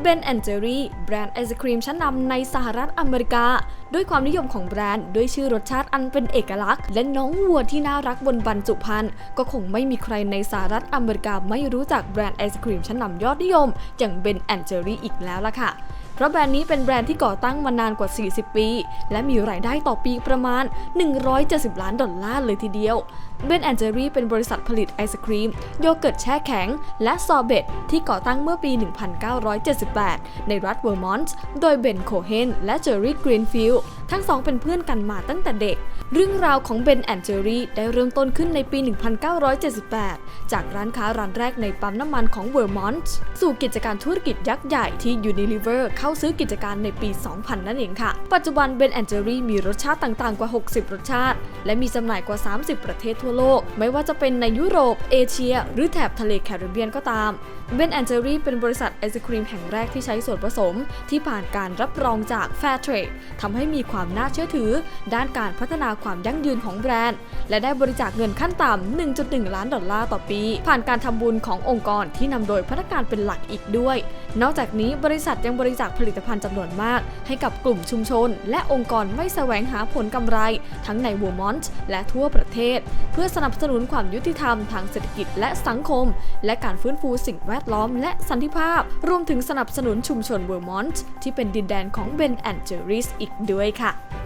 เบนแอนเจอรี่แบรนด์ไอศครีมชั้นนำในสหรัฐอเมริกา ด้วยความนิยมของแบรนด์ ด้วยชื่อรสชาติอันเป็นเอกลักษณ์ และน้องวัวที่น่ารักบนบรรจุภัณฑ์ก็คงไม่มีใครในสหรัฐอเมริกาไม่รู้จักแบรนด์ไอศครีมชั้นนำยอดนิยม อย่างเบนแอนเจอรี่อีกแล้วล่ะค่ะ ราะแบรนด์นี้เป็นแบรนด์ที่ก่อตั้งมานานกว่า 40 ปี และมีรายได้ต่อปีประมาณ 170 ล้านดอลลาร์เลยทีเดียวเบนแอนเจอรี่เป็นบริษัทผลิตไอศครีม โยเกิร์ตแช่แข็ง และซอเบตที่ก่อตั้งเมื่อปี 1978 ในรัฐเวอร์มอนต์ โดยเบนโคเฮนและเจอรี่กรีนฟิลด์ ทั้งสองเป็นเพื่อนกันมาตั้งแต่เด็ก เรื่องราวของเบนแอนเจอรี่ได้เริ่มต้นขึ้นในปี 1978 จากร้านค้าร้านแรกในปั๊มน้ำมันของเวอร์มอนต์สู่กิจการธุรกิจยักษ์ใหญ่ที่ Unilever เข้าซื้อกิจการในปี 2000 นั่นเองค่ะ ปัจจุบันเบนแอนเจอรี่มีรสชาติต่างๆ กว่า 60 รสชาติ และมีจำหน่ายกว่า 30 ประเทศทั่วโลก ไม่ว่าจะเป็นในยุโรป เอเชีย หรือแถบทะเลแคริบเบียนก็ตามเบนแอนเจอรี่เป็นบริษัทไอศครีมแห่งแรกที่ใช้ส่วนผสม ที่ผ่านการรับรองจาก Fairtrade ทำให้มีความน่าเชื่อถือ ด้านการพัฒนาความยั่งยืนของแบรนด์ และได้บริจาคเงินขั้นต่ำ 1.1 ล้านดอลลาร์ต่อปี ผ่านการทำบุญขององค์กรที่นำโดยพนักงานเป็นหลักอีกด้วย นอกจากนี้บริษัทยังบริจาคผลิตภัณฑ์จำนวนมาก ให้กับกลุ่มชุมชน และองค์กรไม่แสวงหาผลกำไร ทั้งในวอร์มอนต์และทั่วประเทศ เพื่อสนับสนุนความยุติธรรมทางเศรษฐกิจและสังคม และการฟื้นฟูสิ่งแวดล้อม และสันติภาพ รวมถึงสนับสนุนชุมชนเวอร์มอนต์ที่เป็นดินแดนของเบนแอนเจอริสอีกด้วยค่ะあ